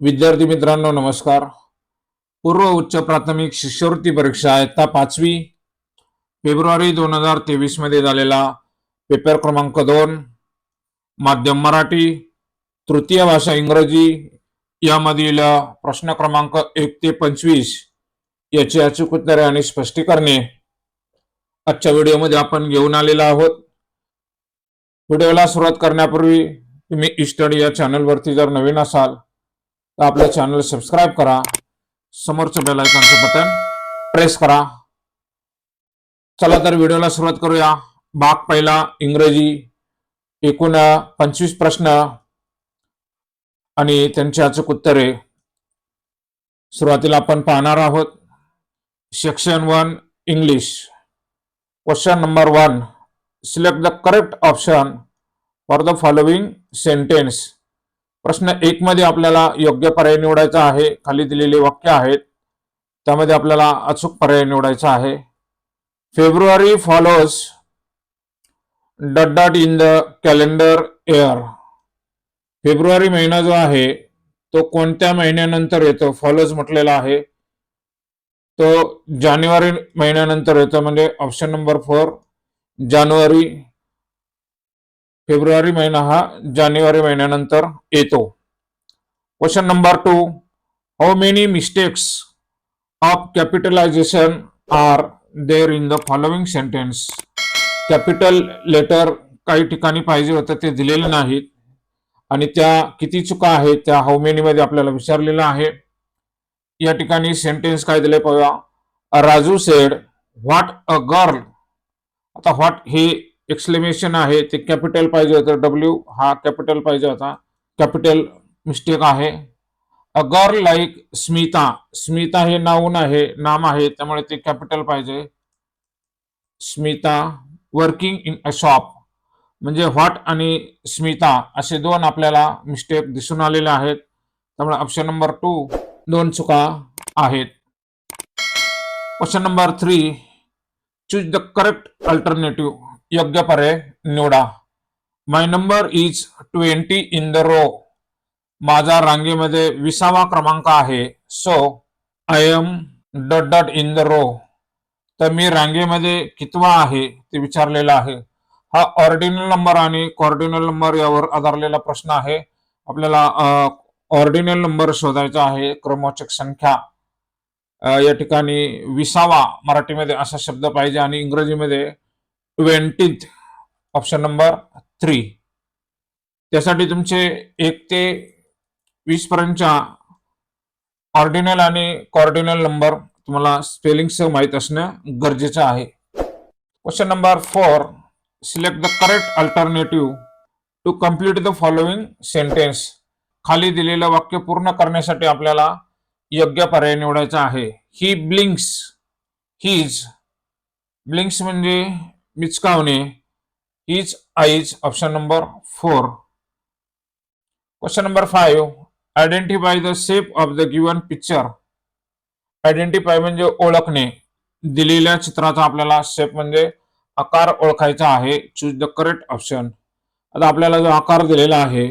विद्यार्थी मित्रांनो नमस्कार. पूर्व उच्च प्राथमिक शिष्यवृत्ती परीक्षा इयत्ता पाचवी फेब्रुवारी दोन हजार तेवीसमध्ये झालेला पेपर क्रमांक दोन माध्यम मराठी तृतीय भाषा इंग्रजी यामधील प्रश्न क्रमांक एक ते पंचवीस याची अचूक उत्तरे आणि स्पष्टीकरणे आजच्या व्हिडिओमध्ये आपण घेऊन आलेलो आहोत. व्हिडिओला सुरुवात करण्यापूर्वी तुम्ही इस्टडी या चॅनलवरती जर नवीन असाल तर आपल्या चॅनल सबस्क्राईब करा. समोरचं बेलायकॉनचं बटन प्रेस करा. चला तर व्हिडिओला सुरुवात करूया. भाग पहिला इंग्रजी एकूण पंचवीस प्रश्न आणि त्यांची अचूक उत्तरे. सुरुवातीला आपण पाहणार आहोत. Section one English question number one select the correct option for the following sentence प्रश्न एक मध्ये आपल्याला योग्य पर्याय निवडायचा आहे खाली दिलेले वाक्य आहेत. त्यामध्ये आपल्याला अचूक पर्याय निवडायचा आहे. February follows dot dot in the calendar year February महिना जो आहे तो कोणत्या महिन्यानंतर येतो? फॉलोज म्हटलेला आहे. तो जानेवारी महिन्यानंतर येतो म्हणजे ऑप्शन नंबर फोर जानेवारी फेब्रुवारी महिना हा जानेवारी महिन्यानंतर येतो. Question number two how many mistakes of capitalization are there in the following sentence capital letter काही ठिकाणी पाहिजे होतं ते दिलेले नाहीत. आणि त्या किती चुका आहेत त्या हाऊ मेनीमध्ये आपल्याला विचारलेलं आहे. या ठिकाणी सेंटेन्स काय दिले पाहूया Raju said what a girl आता व्हॉट हे एक्सलेमेशन आहे ते कॅपिटल पाहिजे होतं. डब्ल्यू हा कॅपिटल पाहिजे होता. कॅपिटल मिस्टेक आहे. A girl like Smita Smita हे नाऊन आहे नाम आहे त्यामुळे ते कॅपिटल पाहिजे. Smita working in a shop म्हणजे व्हॉट आणि स्मिता असे दोन आपल्याला मिस्टेक दिसून आलेले आहेत. त्यामुळे ऑप्शन नंबर टू दोन चुका आहेत. Question number three choose the correct alternative योग्य पर्याय निवडा my number is twenty in the row माझा रांगेमध्ये विसावा क्रमांक आहे. So I am dot dot in the row तर मी रांगेमध्ये कितवा आहे ते विचारलेलं आहे. हा ऑर्डिनल नंबर आणि कॉर्डिनल नंबर यावर आधारलेला प्रश्न आहे. आपल्याला ऑर्डिनल नंबर शोधायचा आहे. क्रमवाचक संख्या. या ठिकाणी विसावा मराठीमध्ये असा शब्द पाहिजे आणि इंग्रजीमध्ये ट्वेंटीथ ऑप्शन नंबर थ्री त्यासाठी तुमचे एक ते वीस पर्यंतच्या ऑर्डिनल आणि कॉर्डिनल नंबर तुम्हाला स्पेलिंगसह माहीत असणं गरजेचं आहे. Question number four select the correct alternative to complete the following sentence खाली दिलेलं वाक्य पूर्ण करण्यासाठी आपल्याला योग्य पर्याय निवडायचा आहे. ही ब्लिंक्स हीज ब्लिंक्स म्हणजे मिचकावणे हीच eyes option number four question number five identify the shape of the given picture identify म्हणजे ओळखणे. दिलेल्या चित्राचा आपल्याला शेप म्हणजे आकार ओळखायचा आहे. चूज द करेक्ट ऑप्शन आता आपल्याला जो आकार दिलेला आहे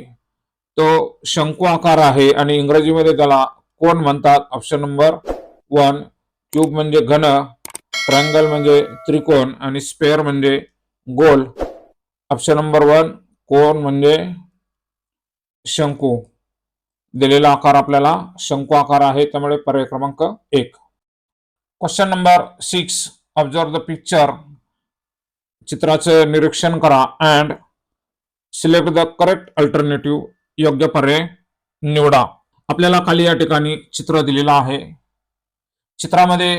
तो शंकू आकार आहे आणि इंग्रजीमध्ये त्याला कोण म्हणतात? ऑप्शन नंबर वन क्यूब म्हणजे घन. ट्रायंगल म्हणजे त्रिकोण आणि स्पेअर म्हणजे गोल. ऑप्शन नंबर वन कोण म्हणजे शंकू. दिलेला आकार आपल्याला शंकू आकार आहे त्यामुळे पर्याय क्रमांक एक. Question number six observe the picture चित्राचे निरीक्षण करा and select the correct alternative योग्य पर्याय निवडा. आपल्याला खाली या ठिकाणी चित्र दिलेलं आहे. चित्रामध्ये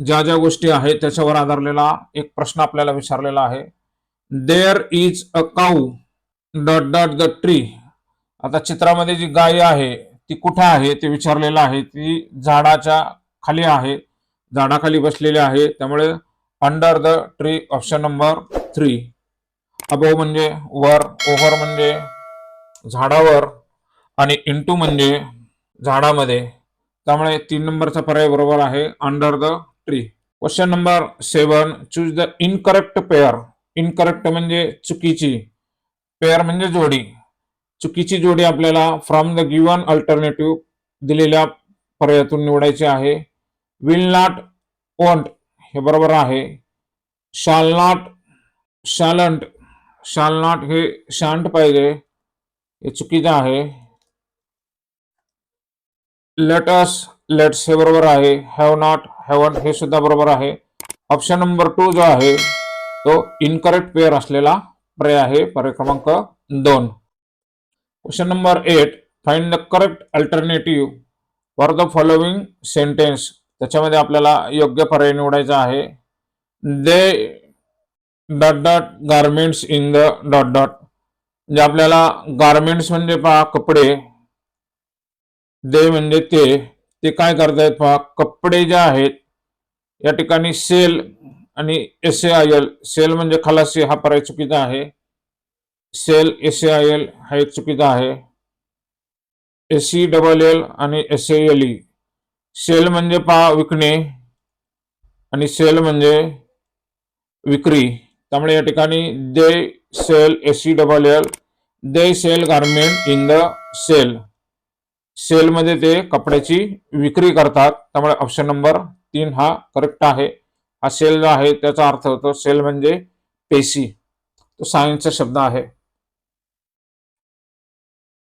ज्या ज्या गोष्टी आहेत त्याच्यावर आधारलेला एक प्रश्न आपल्याला विचारलेला आहे. There is a cow dot dot the tree आता चित्रामध्ये जी गाय आहे ती कुठे आहे ते विचारलेलं आहे. ती झाडाच्या खाली आहे. झाडाखाली बसलेली आहे. त्यामुळे under the tree option number three above म्हणजे वर ओव्हर म्हणजे झाडावर आणि इंटू म्हणजे झाडामध्ये. त्यामुळे तीन नंबरचा पर्याय बरोबर आहे. Under the tree question number seven choose the incorrect pair incorrect म्हणजे चुकीची. पेअर म्हणजे जोडी. चुकीची जोडी आपल्याला फ्रॉम द गिवन अल्टरनेटिव्ह दिलेल्या पर्यायातून निवडायचे आहे. विल नॉट वॉन्ट हे बरोबर आहे. शाल नॉट शालंट शाल नॉट हे शांत पाहिजे. हे चुकीचं आहे. लेटस लेट्स हे बरोबर आहे हॅव नॉट हॅवन हे सुद्धा बरोबर आहे. ऑप्शन नंबर टू जो आहे तो इनकरेक्ट पेअर असलेला पर्याय आहे पर्याय क्रमांक दोन. Question number eight find the correct alternative for the following sentence त्याच्यामध्ये आपल्याला योग्य पर्याय निवडायचा आहे. They dot dot garments in the dot dot म्हणजे आपल्याला गारमेंट्स म्हणजे पहा कपडे. दे म्हणजे ते. ते काय करतायत पहा कपडे जे आहेत या ठिकाणी सेल आणि S A I L sail म्हणजे खलासी हा पर्याय चुकीचा आहे. Sail S A I L हा एक चुकीचा आहे. एस सी डबल एल आणि एस एल ई सेल म्हणजे पहा विकणे आणि सेल म्हणजे विक्री. त्यामुळे या ठिकाणी they sell S C double L they sell garment in the sale सेलमध्ये ते कपड्याची विक्री करतात. त्यामुळे ऑप्शन नंबर तीन हा करेक्ट आहे. हा सेल जो आहे त्याचा अर्थ होतो सेल म्हणजे पेशी. तो सायन्सचा शब्द आहे.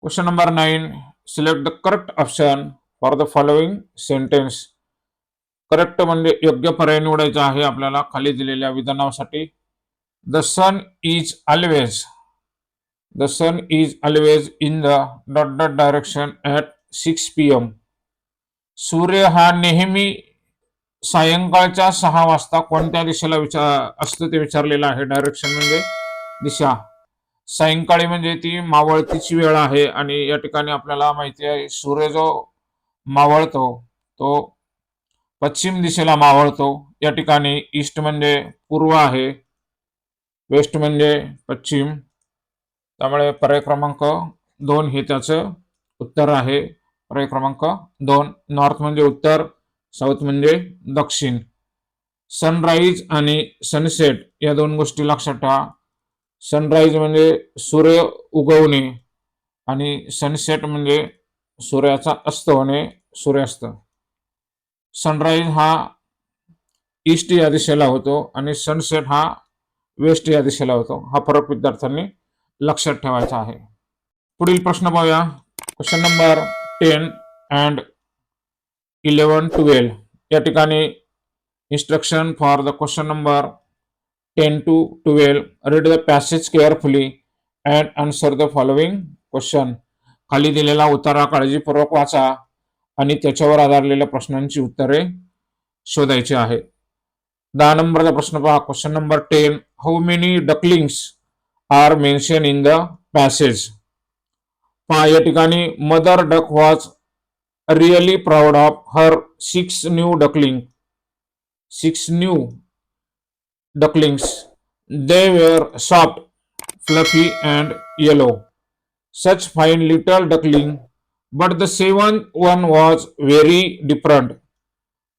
Question number nine select the correct option for the following sentence correct म्हणजे योग्य पर्याय निवडायचा आहे आपल्याला खाली दिलेल्या विधानासाठी. The sun is always the sun is always in the dot dot direction at six P M सूर्य हा नेहमी सायंकाळच्या सहा वाजता कोणत्या दिशेला विचार असतो ते विचारलेलं आहे. डायरेक्शन म्हणजे दिशा. सायंकाळी म्हणजे ती मावळतीची वेळ आहे आणि या ठिकाणी आपल्याला माहिती आहे सूर्य जो मावळतो तो पश्चिम दिशेला मावळतो. या ठिकाणी ईस्ट म्हणजे पूर्व आहे वेस्ट म्हणजे पश्चिम. त्यामुळे पर्याय क्रमांक दोन हे त्याचं उत्तर आहे. पर्याय क्रमांक दोन नॉर्थ म्हणजे उत्तर साऊथ म्हणजे दक्षिण. सनराईज आणि सनसेट या दोन गोष्टी लक्षात ठेवा. सनराईज म्हणजे सूर्य उगवणे आणि सनसेट म्हणजे सूर्याचा अस्त होणे सूर्यास्त. सनराईज हा ईस्ट या दिशेला होतो आणि सनसेट हा वेस्ट या दिशेला होतो. हा फरक विद्यार्थ्यांनी लक्षात ठेवायचा आहे. पुढील प्रश्न पाहूया. Question number ten and eleven twelve. या ठिकाणी instruction for the question number ten to twelve read the passage carefully and answer the following question खाली दिलेला उतारा काळजीपूर्वक वाचा आणि त्याच्यावर आधारलेल्या प्रश्नांची उत्तरे शोधायची आहे. दहा नंबरचा प्रश्न पहा. Question number ten how many ducklings are mention in the passage पहा या ठिकाणी mother duck was really proud of her six new duckling six new ducklings. They were soft fluffy and yellow such fine little duckling but the seven one was very different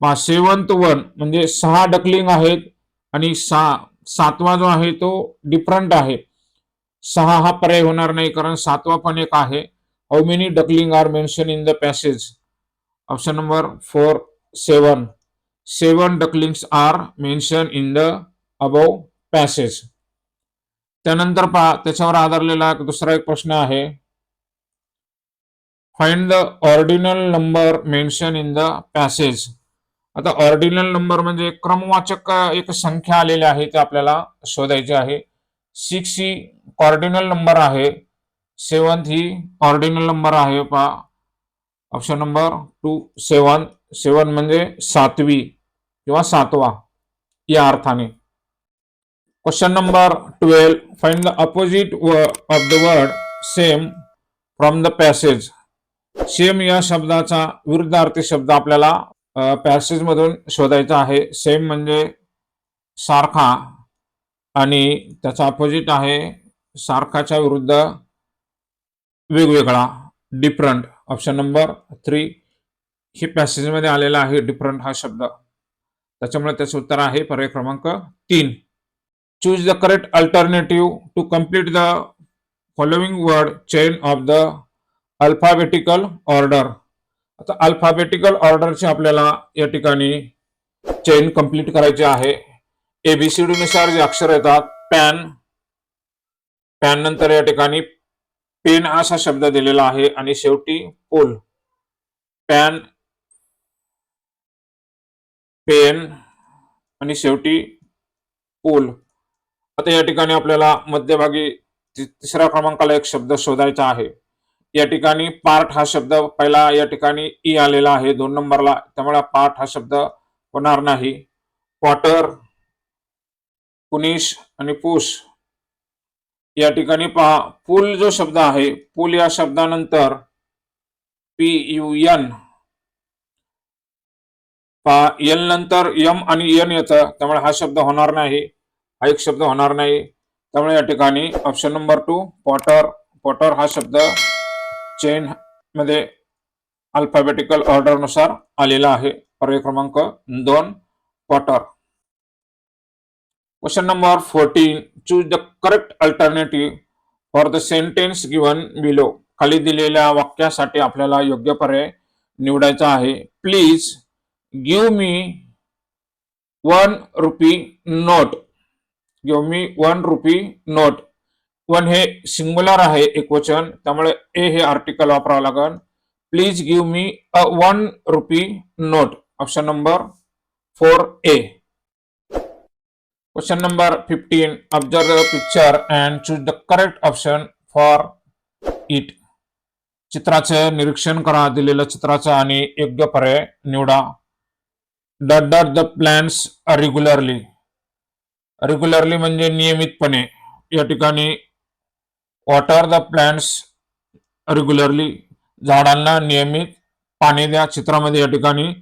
पहा seventh one म्हणजे सहा duckling आहेत आणि सा सातवा जो आहे तो डिफरंट आहे. सहा हा पर्याय होणार नाही कारण सातवा पण एक आहे. How many duckling are mention in the passage option number four seven seven ducklings are mention in the above passage त्यानंतर पहा त्याच्यावर आधारलेला एक दुसरा एक प्रश्न आहे. Find the ordinal number mention in the passage आता ऑर्डिनल नंबर म्हणजे क्रमवाचक एक संख्या आलेली आहे ते आपल्याला शोधायची आहे. सिक्स ही ऑर्डिनल नंबर आहे. सेवन्थ ही ऑर्डिनल नंबर आहे पहा. Option number two seven seven म्हणजे सातवी किंवा सातवा या अर्थाने. Question number twelve find the opposite of the word same from the passage same या शब्दाचा विरुद्धार्थी शब्द आपल्याला पॅसेज मधून शोधायचा आहे. सेम म्हणजे सारखा आणि त्याचा अपोजिट आहे सारखाच्या विरुद्ध वेगवेगळा डिफरंट ऑप्शन नंबर थ्री हे पॅसेजमध्ये आलेला आहे डिफरंट हा शब्द. त्याच्यामुळे त्याचं उत्तर आहे पर्याय क्रमांक तीन. Choose the correct alternative to complete the following word chain of the alphabetical order आता अल्फाबेटिकल ऑर्डरची आपल्याला या ठिकाणी चेन कंप्लीट करायची आहे. एबीसीडी नुसार जे अक्षर येतात. पॅन पॅन नंतर या ठिकाणी पेन असा शब्द दिलेला आहे आणि शेवटी पोल पॅन पेन आणि शेवटी पोल आता या ठिकाणी आपल्याला मध्यभागी तिसऱ्या क्रमांकाला एक शब्द शोधायचा आहे. या ठिकाणी पार्ट हा शब्द पहिला या ठिकाणी ई आलेला आहे. दोन नंबरला. त्यामुळे पार्ट हा शब्द होणार नाही. क्वार्टर पुनिश आणि पुष. या ठिकाणी पहा पूल जो शब्द आहे पूल या शब्दानंतर पी यू एन. पहा एल नंतर यम आणि एन येतं त्यामुळे हा शब्द होणार नाही हा एक शब्द होणार नाही. त्यामुळे या ठिकाणी option number two potter potter हा शब्द चेन मध्ये अल्फाबेटिकल ऑर्डरनुसार आलेला आहे. पर्याय क्रमांक दोन potter Question number fourteen choose the correct alternative for the sentence given below खाली दिलेल्या वाक्यासाठी आपल्याला योग्य पर्याय निवडायचा आहे. Please give me one rupee note give me one rupee note one हे सिंग्युलर आहे एकवचन त्यामुळे ए हे आर्टिकल वापरावं लागेल please give me a one rupee note option number four A question number fifteen Observe the picture and choose the correct option for it चित्राचे निरीक्षण करा दिलेल्या चित्राचा आणि योग्य पर्याय निवडा. Dot dot the plants regularly regularly म्हणजे नियमितपणे. या ठिकाणी वॉटर द प्लॅन्ट्स रेग्युलरली झाडांना नियमित पाणी द्या. चित्रामध्ये या ठिकाणी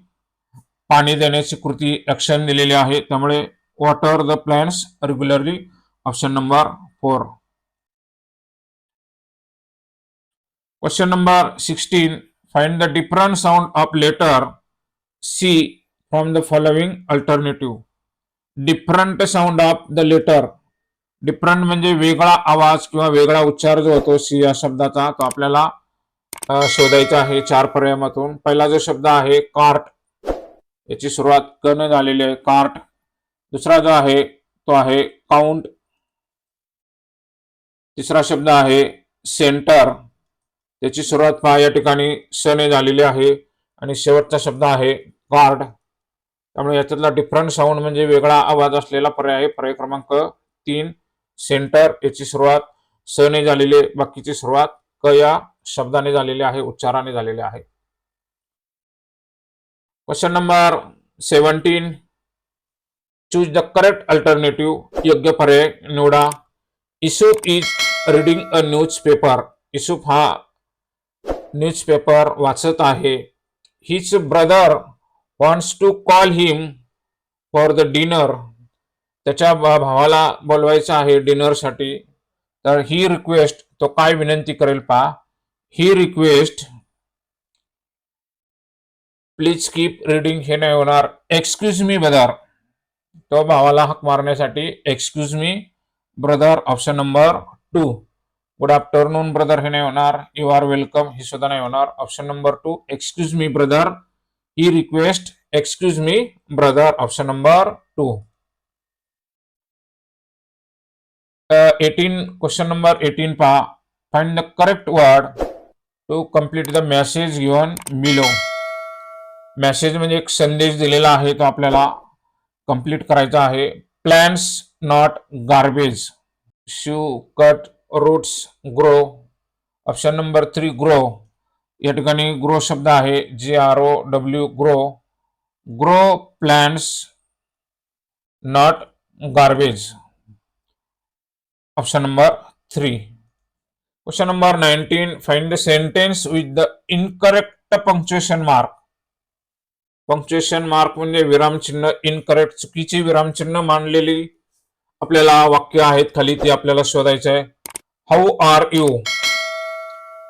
पाणी देण्याची कृती ॲक्शन दिलेली आहे. त्यामुळे water the plants regularly option number four question number sixteen find the different sound of letter C from the following alternative different sound of the letter different म्हणजे वेगळा आवाज किंवा वेगळा उच्चार जो होतो सी या शब्दाचा तो आपल्याला शोधायचा आहे चार पर्यायामधून. पहिला जो शब्द आहे कार्ट याची सुरुवात कन झालेली आहे. कार्ट दुसरा जो आहे तो आहे काउंट तिसरा शब्द आहे सेंटर त्याची सुरुवात पहा या ठिकाणी सने झालेली आहे आणि शेवटचा शब्द आहे कार्ड त्यामुळे याच्यातला डिफरंट साऊंड म्हणजे वेगळा आवाज असलेला पर्याय आहे. पर्याय क्रमांक तीन सेंटर याची सुरुवात सने झालेली आहे बाकीची सुरुवात क या शब्दाने झालेली आहे उच्चाराने झालेली आहे. Question number seventeen choose the correct alternative योग्य पर्याय निवडा. Isoop is reading a newspaper Isoop हा न्यूज पेपर वाचत आहे. His brother wants to call him for the dinner त्याच्या भा- भावाला बोलवायचं आहे डिनरसाठी तर ही रिक्वेस्ट तो काय विनंती करेल पहा. ही रिक्वेस्ट प्लीज कीप रीडिंग हे नाही होणार. एक्सक्यूज मी ब्रदर तो भावाला हक मारण्यासाठी excuse me brother option number two good afternoon brother हे नाही होणार. यू आर वेलकम हे सुद्धा नाही होणार. Option number two excuse me brother ही request excuse me brother option number two eighteen question number eighteen पहा. Find the correct word to complete the message given below message म्हणजे एक संदेश दिलेला आहे तो आपल्याला. कंप्लीट करायचा आहे. Not garbage shoe cut roots grow option number three grow या ग्रो शब्द आहे. G R O W grow grow plants not garbage option number three question number nineteen find the sentence with the incorrect punctuation mark punctuation mark म्हणजे विरामचिन्ह incorrect चुकीची विरामचिन्ह मानलेली आपल्याला वाक्य आहेत खाली ती आपल्याला शोधायचं आहे. How are you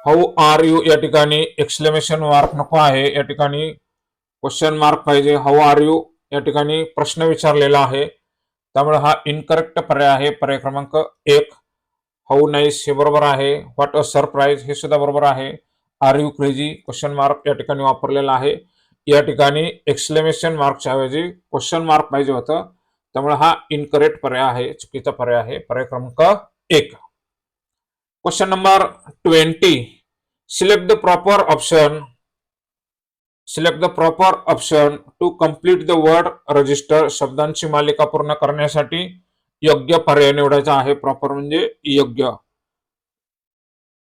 how are you या ठिकाणी एक्सक्लेमेशन मार्क नको आहे. या ठिकाणी क्वेश्चन मार्क पाहिजे. हाऊ आर यू या ठिकाणी प्रश्न विचारलेला आहे. त्यामुळे हा इनकरेक्ट पर्याय आहे. पर्याय क्रमांक एक. हाऊ नाईस हे बरोबर आहे. व्हॉट अ सरप्राईज हे सुद्धा बरोबर आहे. Are you crazy question mark या ठिकाणी वापरलेला आहे. या ठिकाणी एक्सक्लेमेशन मार्कच्या ऐवजी क्वेश्चन मार्क पाहिजे होतं. त्यामुळे हा इनकरेक्ट पर्याय आहे चुकीचा पर्याय आहे. पर्याय क्रमांक एक. Question number twenty select the proper option select the proper option to complete the word register शब्दांची मालिका पूर्ण करण्यासाठी योग्य पर्याय निवडायचा आहे. प्रॉपर म्हणजे योग्य.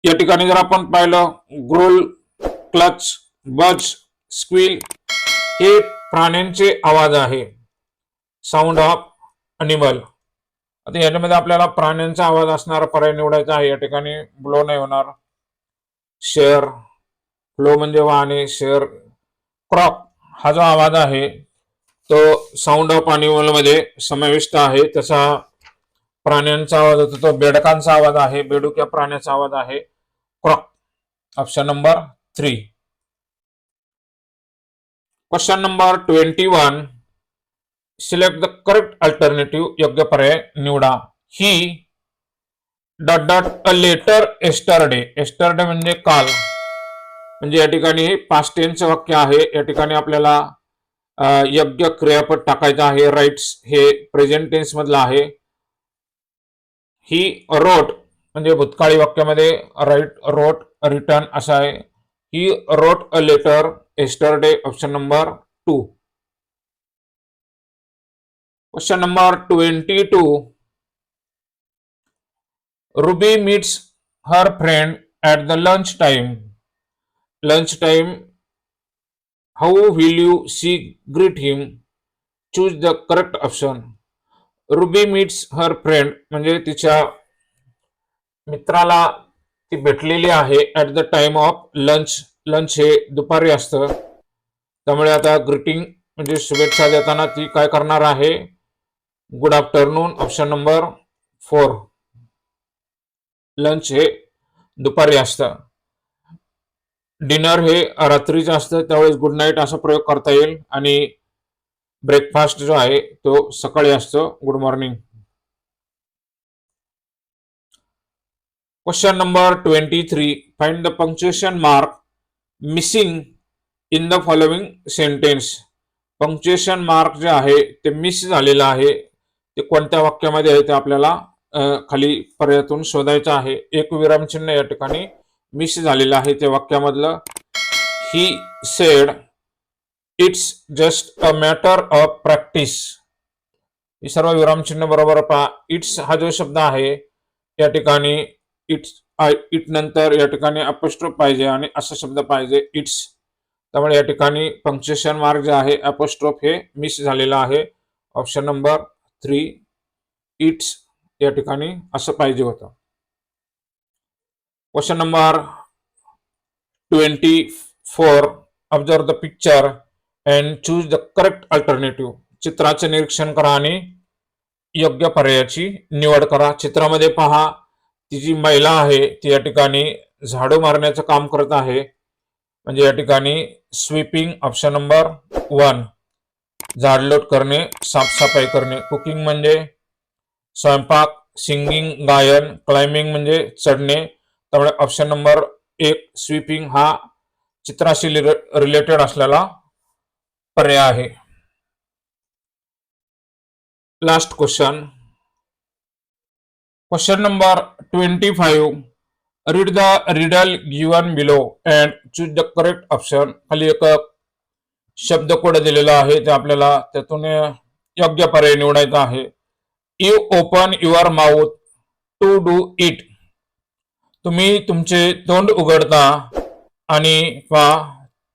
या ठिकाणी जर आपण पाहिलं ग्रोल क्लच बज स्क्विल हे प्राण्यांचे आवाज आहे. साऊंड ऑफ अनिमल आता याच्यामध्ये आपल्याला प्राण्यांचा आवाज असणारा पर्याय निवडायचा आहे. या ठिकाणी ब्लो नाही होणार. शेअर फ्लो म्हणजे वाहने शेअर क्रॉप हा जो आवाज आहे तो साऊंड ऑफ अनिमलमध्ये समाविष्ट आहे. तसा प्राण्यांचा आवाज होतो तो बेडकांचा आवाज आहे बेडूक या प्राण्याचा आवाज आहे. Crop option number three question number twenty one select the correct alternative योग्य पर्याय निवडा he dot dot a letter yesterday yesterday म्हणजे काल. म्हणजे या ठिकाणी पास्ट टेनचं वाक्य आहे. या ठिकाणी आपल्याला योग्य क्रियापद टाकायचं आहे. राईट्स हे प्रेझेंट टेन्स मधलं आहे. ही रोट म्हणजे भूतकाळी वाक्यामध्ये राईट रोट रिटर्न असं आहे. He wrote a letter yesterday option number two question number twenty two Ruby meets her friend at the lunch time lunch time how will you see greet him choose the correct option Ruby meets her friend म्हणजे तिच्या मित्राला ती भेटलेली आहे at the time of lunch lunch हे दुपारी असतं. त्यामुळे आता ग्रीटिंग म्हणजे शुभेच्छा देताना ती काय करणार आहे? Good afternoon option number four lunch हे दुपारी असतं. डिनर हे रात्रीचं असतं. त्यावेळेस गुड नाईट असा प्रयोग करता येईल. आणि ब्रेकफास्ट जो आहे तो सकाळी असतो. Good morning question number twenty three find the punctuation mark missing in the following sentence punctuation mark जे आहे ते मिस झालेलं आहे. ते कोणत्या वाक्यामध्ये आहे ते आपल्याला खाली पर्यायातून शोधायचं आहे. एक विरामचिन्ह या ठिकाणी मिस झालेलं आहे ते वाक्यामधलं. He said it's just a matter of practice हे सर्व विरामचिन्ह बरोबर पहा. इट्स हा जो शब्द आहे या ठिकाणी इट्स आय इट नंतर या ठिकाणी अपोस्ट्रोप पाहिजे आणि असा शब्द पाहिजे इट्स. त्यामुळे या ठिकाणी पंक्च्युएशन मार्क जे आहे अपोस्ट्रोप हे मिस झालेलं आहे. ऑप्शन नंबर थ्री इट्स या ठिकाणी असं पाहिजे होतं. Question number twenty four observe the picture and choose the correct alternative चित्राचे निरीक्षण करा आणि योग्य पर्यायाची निवड करा. चित्रामध्ये पहा ती जी महिला आहे ती या ठिकाणी झाडू मारण्याचं काम करत आहे. म्हणजे या ठिकाणी स्वीपिंग ऑप्शन नंबर वन झाडलोट करणे साफसफाई करणे. कुकिंग म्हणजे स्वयंपाक सिंगिंग गायन क्लाइम्बिंग म्हणजे चढणे. त्यामुळे ऑप्शन नंबर एक स्वीपिंग हा चित्राशी रिलेटेड असलेला पर्याय आहे. Last question question number twenty five read the riddle given below and choose the option. Option खाली एक शब्द कोड दिलेला आहे ते आपल्याला त्यातून योग्य पर्याय निवडायचा आहे. You open your mouth to do it तुम्ही तुमचे तोंड उघडता आणि पहा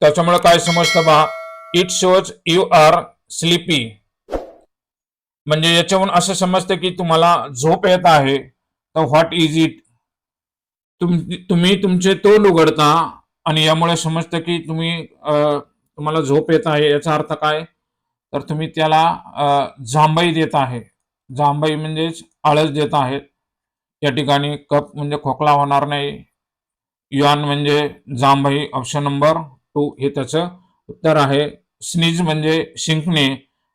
त्याच्यामुळे काय समजतं पहा? It shows you are sleepy म्हणजे याच्याहून असं समजतं की तुम्हाला झोप येत आहे. तर व्हॉट इज इट तुम तुम्ही तुमचे तोंड उघडता आणि यामुळे समजतं की तुम्ही तुम्हाला झोप येत आहे याचा अर्थ काय? तर तुम्ही त्याला जांभई देत आहे. जांभई म्हणजेच आळस देत आहेत या ठिकाणी कप म्हणजे खोकला होणार नाही. युआन म्हणजे जांभई ऑप्शन नंबर टू हे त्याचं उत्तर आहे. स्नीज म्हणजे शिंकणे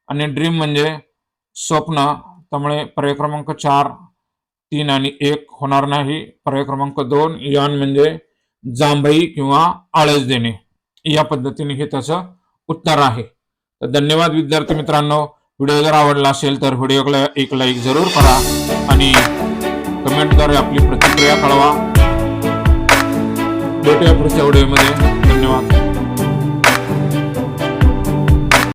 आणि ड्रीम म्हणजे स्वप्न त्यामुळे पर्याय क्रमांक चार तीन आणि एक होणार नाही. पर्याय क्रमांक दोन यान म्हणजे जांभई किंवा आळस देणे. या पद्धतीने हे त्याचं उत्तर आहे. तर धन्यवाद विद्यार्थी मित्रांनो. व्हिडिओ जर आवडला असेल तर व्हिडिओला एक लाईक जरूर करा आणि कमेंटद्वारे आपली प्रतिक्रिया कळवा. भेटूया पुढच्या व्हिडिओमध्ये.